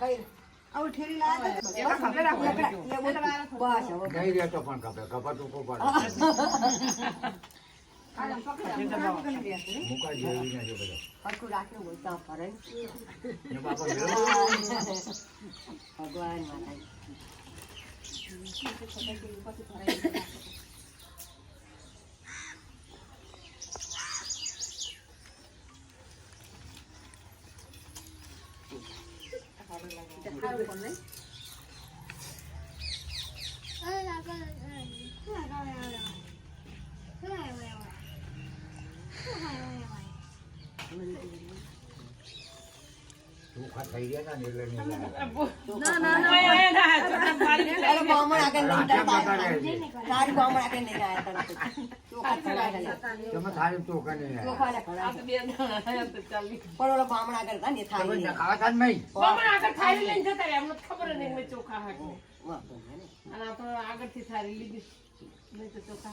કઈ આવું ઠેરી લાયા હતા. તારી બામણ આગળ નહીં જાય તમે આગળ થાળી લઈને ખબર નહીં ચોખા હાટું. અને આગળથી થાળી લીધી. નહીં તો ચોખા.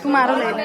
તું મારો લઈ લે.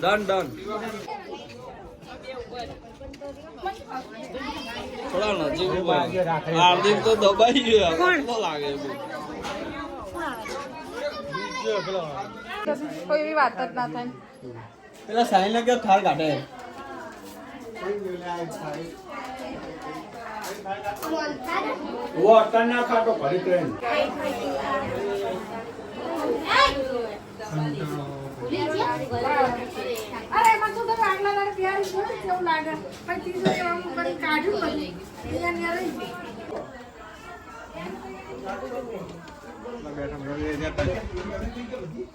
ડન ડન થોડા નજીક. હાર્દિક તો દબાઈ ગયો. કેટલો લાગે? કોઈ એવી વાત જ ના થાય. પેલા સાઈ કે થાળ કાઢે? વો અટન ના ખાતો ઘડી ટ્રેન અરે એમાં શું તમે આટલા દાડે તૈયારી છો કેવું લાગે પછી ત્રીજો એવા હું કાઢ્યું પછી અહીંયા ને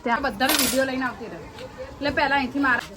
ત્યાં બધા વીડિયો લઈને આવતી રહે. એટલે પહેલા અહીંથી મારા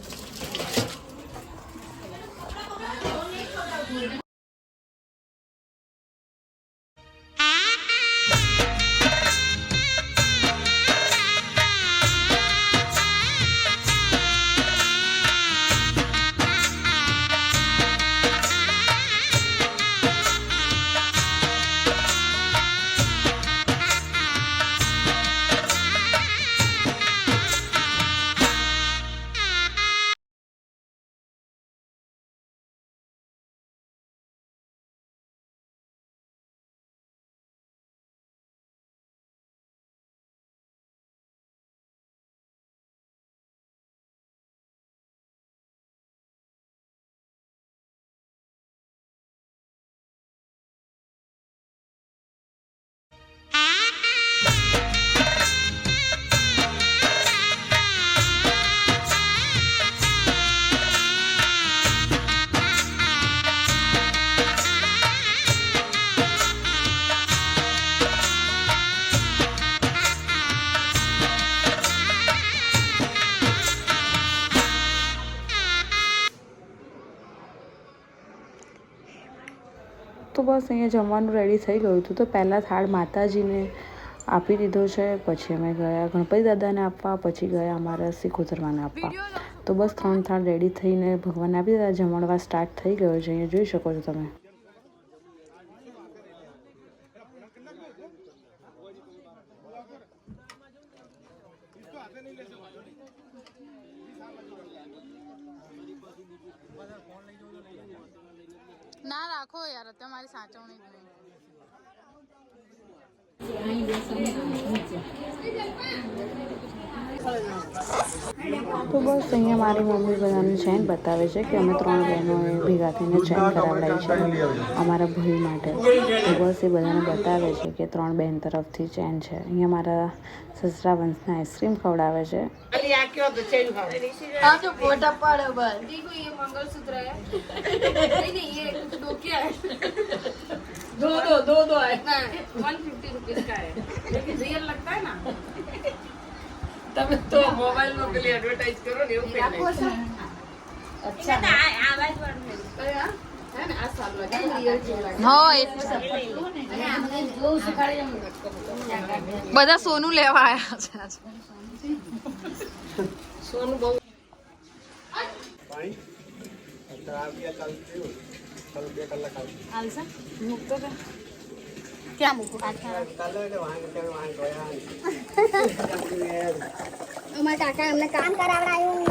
બસ અહીંયા જમવાનું રેડી થઈ ગયું હતું. તો પહેલાં થાળ માતાજીને આપી દીધો છે, પછી અમે ગયા ગણપતિ દાદાને આપવા, પછી ગયા અમારા શીખોતરવાને આપવા. તો બસ ત્રણ થાળ રેડી થઈને ભગવાનને આપી દીધા. જમણવા સ્ટાર્ટ થઈ ગયો છે. અહીંયા જોઈ શકો છો તમે ના રાખો યાર તમારી સાચવણી જ નહીં. તો બસ અહીંયા મારી મમ્મી બધાને ચેન બતાવે છે કે અમે ત્રણ બહેનોએ ભેગા થઈને ચેન કરાવડાવી છે અમારા ભાઈ માટે તો બસ એ બધાને બતાવે છે કે ત્રણ બહેન તરફથી ચેન છે અહીંયા મારા સસરા વંશને આઈસ્ક્રીમ ખવડાવે છે ખાલી આ કયો તો ચેન ભાવ हाँ तो फोटा पड़े बस देखो ये मंगलसूत्र है नहीं नहीं ये दो क्या है દો દો દો દો આય ना वन फिफ्टी रुपीज का है लेकिन रियल लगता है ना તમે તો મોબાઈલમાં પેલી એડવર્ટાઇઝ કરો ને એવું રાખો છો? અચ્છા. આ આવાજ પણ થયો બધા સોનું લેવા આવ્યા છે મૂકતો ક્યાં મૂકું? કાલે વાંગ અમારા કાકા અમને કામ કરાવડાયું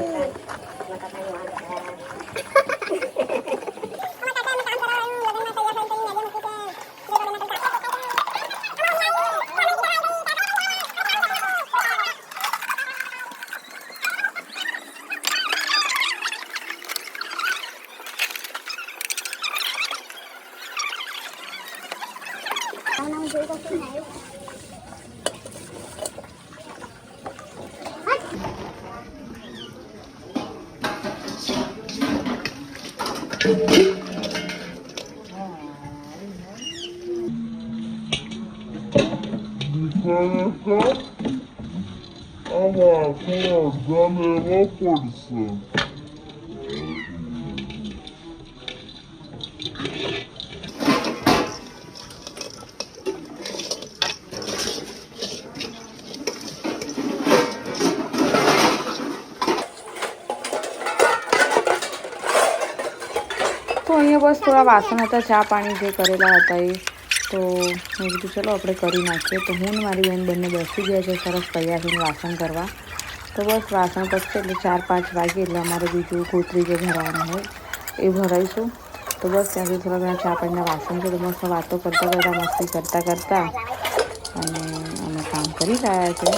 હું જોઈ તો શું આવ્યું Ama oradan eve koysun. તો અહીંયા બસ થોડા વાસણ હતા, ચા પાણી જે કરેલા હતા એ. તો મેં કીધું, ચલો, આપણે કરી નાખીએ. તો હું મારી બહેન બંને બેસી ગયા છે સરસ તૈયાર થઈને વાસણ કરવા. તો બસ વાસણ પછી એટલે ચાર પાંચ વાગે એટલે અમારે બીજું કોતરી જે ભરવાનું હોય એ ભરાઈશું. તો બસ ત્યાંથી થોડા ઘણા ચા પાણીના વાસણ છે, તો મસ્ત વાતો કરતાં કરતાં, મસ્તી કરતાં કરતાં અને અમે કામ કરી રહ્યા છીએ.